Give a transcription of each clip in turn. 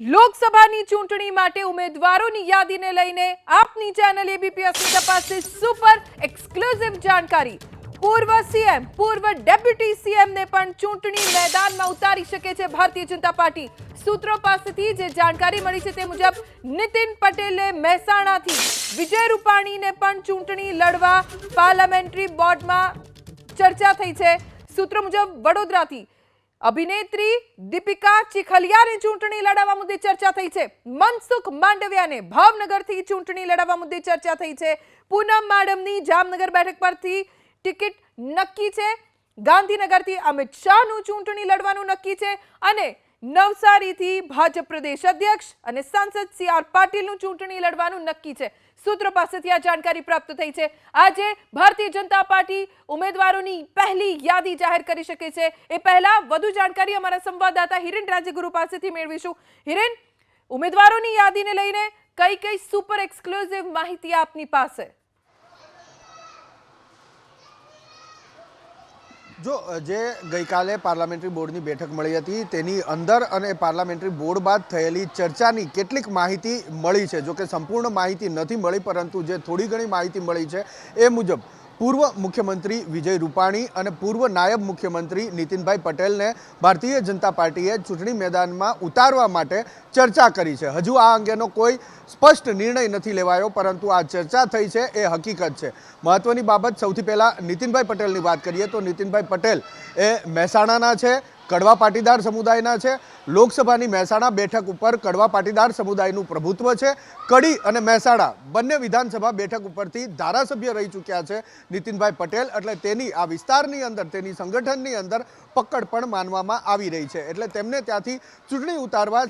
લોકસભાની ચૂંટણી માટે ઉમેદવારોની યાદીને લઈને આપની ચેનલ એબીપીએસની પાસે સુપર એક્સક્લુઝિવ જાણકારી. પૂર્વ સીએમ, પૂર્વ ડેપ્યુટી સીએમ ને પણ ચૂંટણી મેદાનમાં ઉતારી શકે છે ભારતીય જનતા પાર્ટી. સૂત્રો પાસેથી જે જાણકારી મળી છે તે મુજબ, નીતિન પટેલે મહેસાણાથી વિજય રૂપાણીને પણ ચૂંટણી લડવા પાર્લામેન્ટરી બોર્ડમાં ચર્ચા થઈ છે. સૂત્રો મુજબ, વડોદરાથી અભિનેત્રી દીપિકા ચીખલિયાને ચૂંટણી લડાવવા મુદ્દે ચર્ચા થઈ છે. મનસુખ માંડવિયાને ભાવનગરથી ચૂંટણી લડાવવા મુદ્દે ચર્ચા થઈ છે. પૂનમ માડમની જામનગર બેઠક પરથી ટિકિટ નક્કી છે. ગાંધીનગરથી અમિત શાહનું ચૂંટણી લડવાનું નક્કી છે. અને નવસારીથી ભાજપ પ્રદેશ અધ્યક્ષ અને સાંસદ સી આર પાટીલનું ચૂંટણી લડવાનું નક્કી છે. સૂત્રો પાસેથી આ જાણકારી પ્રાપ્ત થઈ છે. આજે ભારતીય જનતા પાર્ટી ઉમેદવારોની પહેલી યાદી જાહેર કરી શકે છે. એ પહેલા વધુ જાણકારી અમારા સંવાદદાતા હિરેન રાજ્યગુરુ પાસેથી મેળવીશું. હિરેન, ઉમેદવારોની યાદીને લઈને કઈ કઈ સુપર એક્સક્લુઝિવ માહિતી આપની પાસે? જો જે ગઈકાલે પાર્લામેન્ટરી બોર્ડની બેઠક મળી હતી, તેની અંદર અને પાર્લામેન્ટરી બોર્ડ બાદ થયેલી ચર્ચાની કેટલીક માહિતી મળી છે. જો કે સંપૂર્ણ માહિતી નથી મળી, પરંતુ જે થોડી ઘણી માહિતી મળી છે, એ મુજબ પૂર્વ મુખ્યમંત્રી વિજય રૂપાણી અને પૂર્વ નાયબ મુખ્યમંત્રી નીતિનભાઈ પટેલને ભારતીય જનતા પાર્ટીએ ચૂંટણી મેદાનમાં ઉતારવા માટે ચર્ચા કરી છે. હજુ આ અંગેનો કોઈ સ્પષ્ટ નિર્ણય નથી લેવાયો, પરંતુ આ ચર્ચા થઈ છે એ હકીકત છે. મહત્વની બાબત સૌથી પહેલાં નીતિનભાઈ પટેલની વાત કરીએ તો નીતિનભાઈ પટેલ એ મહેસાણાના છે કડવા પાટીદાર સમુદાયના છે. લોકસભાની મહેસાણા બેઠક ઉપર કડવા પાટીદાર સમુદાયનું પ્રભુત્વ છે. કડી અને મહેસાણા બંને વિધાનસભા બેઠક ઉપરથી ધારાસભ્ય રહી ચૂક્યા છે નીતિનભાઈ પટેલ. એટલે તેની આ વિસ્તારની અંદર, તેની સંગઠનની અંદર પકડ પણ માનવામાં આવી રહી છે. એટલે તેમને ત્યાંથી ચૂંટણી ઉતારવા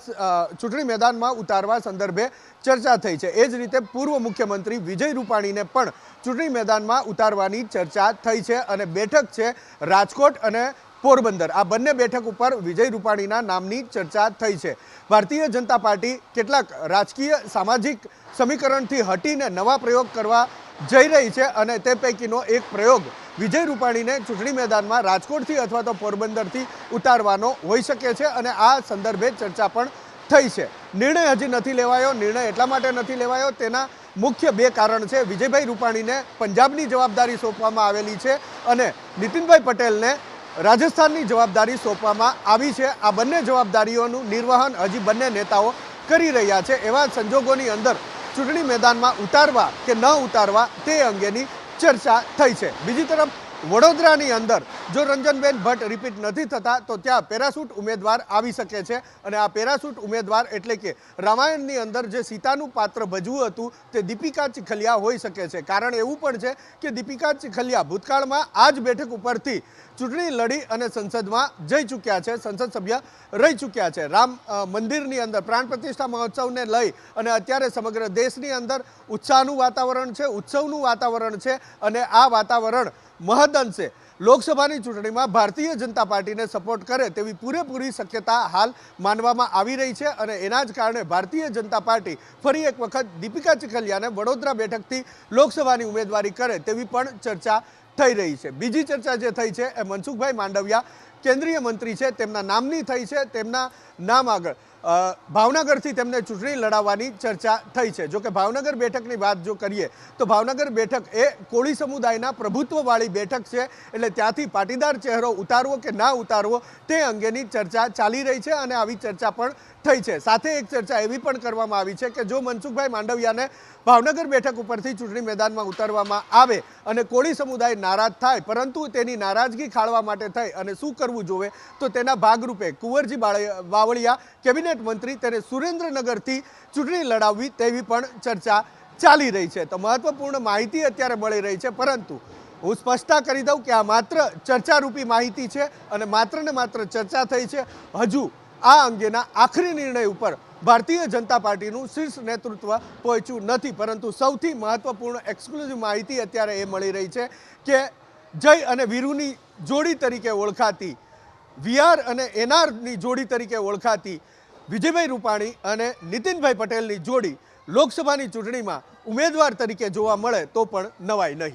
ચૂંટણી મેદાનમાં ઉતારવા સંદર્ભે ચર્ચા થઈ છે. એ જ રીતે પૂર્વ મુખ્યમંત્રી વિજય રૂપાણીને પણ ચૂંટણી મેદાનમાં ઉતારવાની ચર્ચા થઈ છે. અને બેઠક છે રાજકોટ અને પોરબંદર. આ બંને બેઠક ઉપર વિજય રૂપાણીના નામની ચર્ચા થઈ છે. ભારતીય જનતા પાર્ટી કેટલાક રાજકીય સામાજિક સમીકરણથી હટીને નવા પ્રયોગ કરવા જઈ રહી છે અને તે પૈકીનો એક પ્રયોગ વિજય રૂપાણીને ચૂંટણી મેદાનમાં રાજકોટથી અથવા તો પોરબંદરથી ઉતારવાનો હોઈ શકે છે અને આ સંદર્ભે ચર્ચા પણ થઈ છે. નિર્ણય હજી નથી લેવાયો, નિર્ણય એટલા માટે નથી લેવાયો, તેના મુખ્ય બે કારણ છે. વિજયભાઈ રૂપાણીને પંજાબની જવાબદારી સોંપવામાં આવેલી છે અને નીતિનભાઈ પટેલને રાજસ્થાનની જવાબદારી સોંપવામાં આવી છે. આ બંને જવાબદારીઓનું નિર્વહન હજી બંને નેતાઓ કરી રહ્યા છે. એવા સંજોગોની અંદર ચૂંટણી મેદાનમાં ઉતારવા કે ન ઉતારવા તે અંગેની ચર્ચા થઈ છે. બીજી તરફ વડોદરાની અંદર જો રંજનબેન ભટ્ટ રિપીટ નથી થતા, તો ત્યાં પેરાસૂટ ઉમેદવાર આવી શકે છે. અને આ પેરાસૂટ ઉમેદવાર એટલે કે રામાયણની અંદર જે સીતાનું પાત્ર ભજવું હતું, તે દીપિકા ચીખલિયા હોઈ શકે છે. કારણ એવું પણ છે કે દીપિકા ચીખલિયા ભૂતકાળમાં આ જ બેઠક ઉપરથી ચૂંટણી લડી અને સંસદમાં જઈ ચૂક્યા છે, સંસદ સભ્ય રહી ચૂક્યા છે. રામ મંદિરની અંદર પ્રાણ પ્રતિષ્ઠા મહોત્સવને લઈ અને અત્યારે સમગ્ર દેશની અંદર ઉત્સાહનું વાતાવરણ છે, ઉત્સવનું વાતાવરણ છે અને આ વાતાવરણ મહદઅંશે લોકસભાની ચૂંટણીમાં ભારતીય જનતા પાર્ટીને સપોર્ટ કરે તેવી પૂરેપૂરી શક્યતા હાલ માનવામાં આવી રહી છે અને એના જ કારણે ભારતીય જનતા પાર્ટી ફરી એક વખત દીપિકા ચીખલિયાને વડોદરા બેઠકથી લોકસભાની ઉમેદવારી કરે તેવી પણ ચર્ચા થઈ રહી છે. બીજી ચર્ચા જે થઈ છે એ મનસુખભાઈ માંડવિયા, કેન્દ્રીય મંત્રી છે, તેમના નામની થઈ છે, તેમના નામ આગળ. ભાવનગરથી તેમને ચૂંટણી લડાવવાની ચર્ચા થઈ છે. જોકે ભાવનગર બેઠકની વાત જો કરીએ, તો ભાવનગર બેઠક એ કોળી સમુદાયના પ્રભુત્વવાળી બેઠક છે. એટલે ત્યાંથી પાટીદાર ચહેરો ઉતારવો કે ના ઉતારવો, તે અંગેની ચર્ચા ચાલી રહી છે અને આવી ચર્ચા પણ થઈ છે. સાથે એક ચર્ચા એવી પણ કરવામાં આવી છે કે જો મનસુખભાઈ માંડવિયાને ભાવનગર બેઠક ઉપરથી ચૂંટણી મેદાનમાં ઉતારવામાં આવે અને કોળી સમુદાય નારાજ થાય, પરંતુ તેની નારાજગી ખાળવા માટે થઈ અને શું કરવું જોવે, તો તેના ભાગરૂપે કુંવરજી બાવળિયા કેબિનેટ મંત્રી તેને સુરેન્દ્રનગરથી ચૂંટણી લડાવવી તેવી પણ ચર્ચા ચાલી રહી છે. તો મહત્વપૂર્ણ માહિતી અત્યારે મળી રહી છે, પરંતુ હું સ્પષ્ટતા કરી દઉં કે આ માત્ર ચર્ચારૂપી માહિતી છે અને માત્ર ને માત્ર ચર્ચા થઈ છે. હજુ આ અંગેના આખરી નિર્ણય ઉપર ભારતીય જનતા પાર્ટીનું શીર્ષ નેતૃત્વ પહોંચ્યું નથી, પરંતુ સૌથી મહત્વપૂર્ણ એક્સક્લુઝિવ માહિતી અત્યારે એ મળી રહી છે કે જય અને વીરુની જોડી તરીકે ઓળખાતી, વીઆર અને એનઆરની જોડી તરીકે ઓળખાતી વિજયભાઈ રૂપાણી અને નીતિનભાઈ પટેલની જોડી લોકસભાની ચૂંટણીમાં ઉમેદવાર તરીકે જોવા મળે તો પણ નવાઈ નહીં.